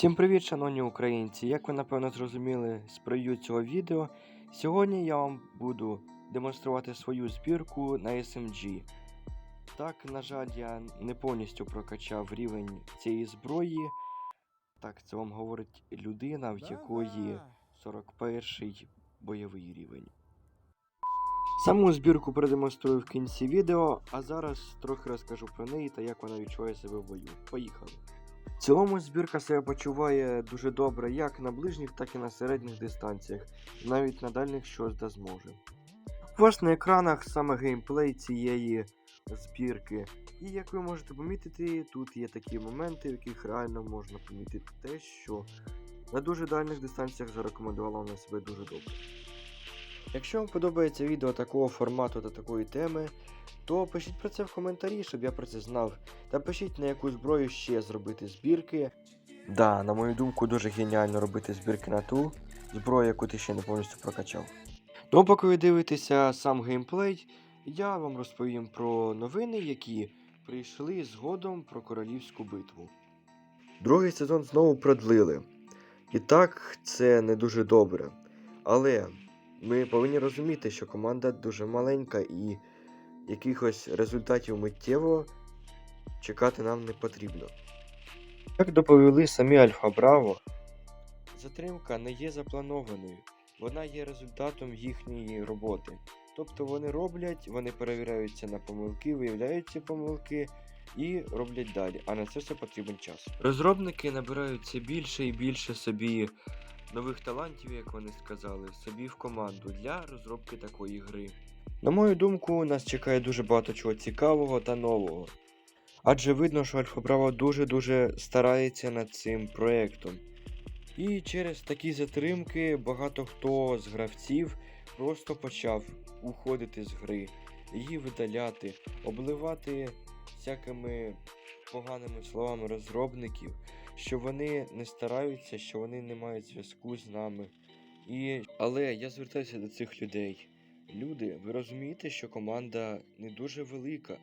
Всім привіт, шановні українці! Як ви напевно зрозуміли з прев'ю цього відео, сьогодні я вам буду демонструвати свою збірку на SMG. Так, на жаль, я не повністю прокачав рівень цієї зброї. Так, це вам говорить людина, в якої 41 бойовий рівень. Саму збірку продемонструю в кінці відео, а зараз трохи розкажу про неї та як вона відчуває себе в бою. Поїхали! В цілому збірка себе почуває дуже добре як на ближніх, так і на середніх дистанціях, навіть на дальніх щось да зможе. У вас на екранах саме геймплей цієї збірки. І як ви можете помітити, тут є такі моменти, в яких реально можна помітити те, що на дуже дальніх дистанціях зарекомендувала вона себе дуже добре. Якщо вам подобається відео такого формату та такої теми, то пишіть про це в коментарі, щоб я про це знав. Та пишіть на яку зброю ще зробити збірки. Да, на мою думку, дуже геніально робити збірки на ту зброю, яку ти ще не повністю прокачав. Ну, поки ви дивитеся сам геймплей, я вам розповім про новини, які прийшли згодом про королівську битву. Другий сезон знову продлили. І так, це не дуже добре. Але ми повинні розуміти, що команда дуже маленька і якихось результатів миттєво чекати нам не потрібно. Як доповіли самі Альфа Браво, затримка не є запланованою, вона є результатом їхньої роботи. Тобто вони роблять, вони перевіряються на помилки, виявляють ці помилки і роблять далі, а на це все потрібен час. Розробники набираються більше і більше собі нових талантів, як вони сказали, собі в команду для розробки такої гри. На мою думку, нас чекає дуже багато чого цікавого та нового. Адже видно, що Альфа Браво дуже-дуже старається над цим проєктом. І через такі затримки багато хто з гравців просто почав уходити з гри, її видаляти, обливати всякими поганими словами розробників, що вони не стараються, що вони не мають зв'язку з нами. І... Але я звертаюся до цих людей. Люди, ви розумієте, що команда не дуже велика,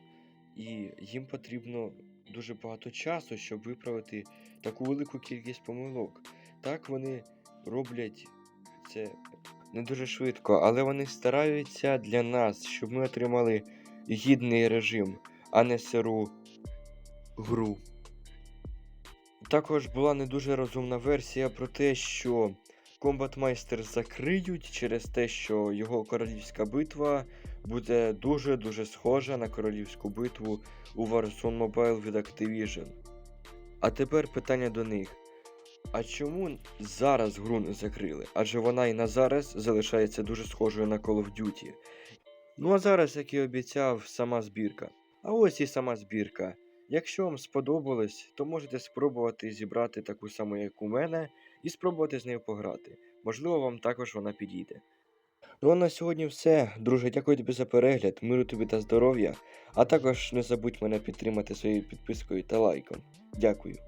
і їм потрібно дуже багато часу, щоб виправити таку велику кількість помилок. Так вони роблять це не дуже швидко, але вони стараються для нас, щоб ми отримали гідний режим, а не сиру гру. Також була не дуже розумна версія про те, що Meister закриють через те, що його королівська битва буде дуже-дуже схожа на королівську битву у Warzone Mobile від Activision. А тепер питання до них. А чому зараз гру не закрили? Адже вона і на зараз залишається дуже схожою на Call of Duty. Ну а зараз, як і обіцяв, сама збірка. А ось і сама збірка. Якщо вам сподобалось, то можете спробувати зібрати таку саму, як у мене, і спробувати з нею пограти. Можливо, вам також вона підійде. Ну а на сьогодні все. Друже, дякую тобі за перегляд, миру тобі та здоров'я. А також не забудь мене підтримати своєю підпискою та лайком. Дякую.